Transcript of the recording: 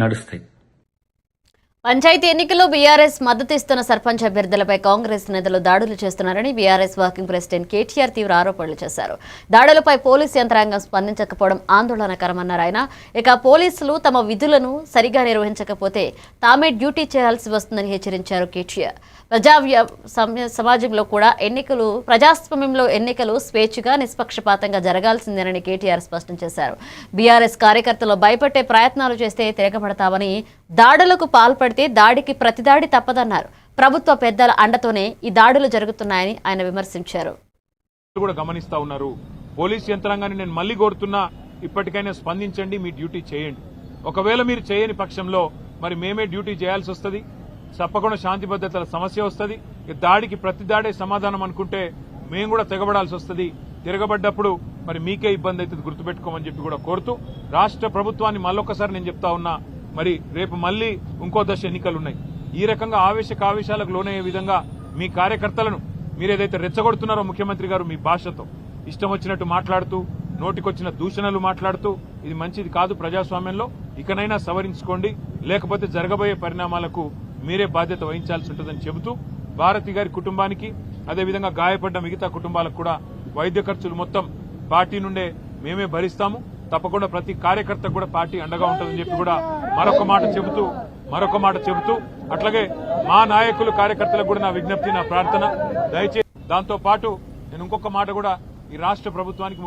ನಡೆಸ್ತೈತೆ పంచాయతీ ఎన్నికల్లో బీఆర్ఎస్ మద్దతు ఇస్తున్న సర్పంచ్ అభ్యర్థులపై కాంగ్రెస్ నేతలు దాడులు చేస్తున్నారని బీఆర్ఎస్ వర్కింగ్ ప్రెసిడెంట్ కేటీఆర్ తీవ్ర ఆరోపణలు చేశారు. దాడులపై పోలీసు యంత్రాంగం స్పందించకపోవడం ఆందోళనకరమన్నారు ఆయన. ఇక పోలీసులు తమ విధులను సరిగా నిర్వహించకపోతే తామే డ్యూటీ చేయాల్సి వస్తుందని హెచ్చరించారు కేటీఆర్. ప్రజా సమాజంలో కూడా ఎన్నికలు ప్రజాస్వామ్యంలో ఎన్నికలు స్వేచ్ఛగా నిష్పక్షపాతంగా జరగాల్సిందేనని కేటీఆర్ స్పష్టం చేశారు. బీఆర్ఎస్ కార్యకర్తలు భయపెట్టే ప్రయత్నాలు చేస్తే తిరగబడతామని దాడులకు పాల్పడితే దాడికి ప్రతిదాడి తప్పదన్నారు. ప్రభుత్వ పెద్దల అండతోనే ఈ దాడులు జరుగుతున్నాయని ఆయన విమర్శించారు. కూడా గమనిస్తా ఉన్నారు. పోలీస్ యంత్రాంగాన్ని నేను మళ్ళీ కోరుతున్నా ఇప్పటికైనా స్పందించండి మీ డ్యూటీ చేయండి. ఒకవేళ మీరు చేయని పక్షంలో మరి మేమే డ్యూటీ చేయాల్సి వస్తుంది. తప్పకుండా శాంతి భద్రతల సమస్య వస్తుంది. దాడికి ప్రతి దాడే సమాధానం అనుకుంటే మేము కూడా తెగబడాల్సి వస్తుంది. తిరగబడ్డప్పుడు మరి మీకే ఇబ్బంది అవుతుంది గుర్తుపెట్టుకోమని చెప్పి కూడా కోరుతూ రాష్ట్ర ప్రభుత్వాన్ని మళ్ళొకసారి నేను చెప్తా ఉన్నా మరి రేపు మళ్ళీ ఇంకో దశ ఎన్నికలు ఉన్నాయి ఈ రకంగా ఆవేశక ఆవేశాలకు లోనయ్యే విధంగా మీ కార్యకర్తలను మీరు ఏదైతే రెచ్చగొడుతున్నారో ముఖ్యమంత్రి గారు మీ భాషతో ఇష్టం వచ్చినట్టు మాట్లాడుతూ నోటికొచ్చిన దూషణలు మాట్లాడుతూ ఇది మంచిది కాదు ప్రజాస్వామ్యంలో ఇకనైనా సవరించుకోండి. లేకపోతే జరగబోయే పరిణామాలకు మీరే బాధ్యత వహించాల్సి ఉంటుందని చెబుతూ భారతి గారి కుటుంబానికి అదేవిధంగా గాయపడ్డ మిగతా కుటుంబాలకు కూడా వైద్య ఖర్చులు మొత్తం పార్టీ నుండే మేమే భరిస్తాము. తప్పకుండా ప్రతి కార్యకర్త కూడా పార్టీ అండగా ఉంటుందని చెప్పి కూడా మరొక మాట చెబుతూ మరొక మాట చెబుతూ అట్లాగే మా నాయకులు కార్యకర్తలకు కూడా నా విజ్ఞప్తి నా ప్రార్థన. దయచేసి దాంతో పాటు నేను ఇంకొక మాట కూడా ఈ రాష్ట్ర ప్రభుత్వానికి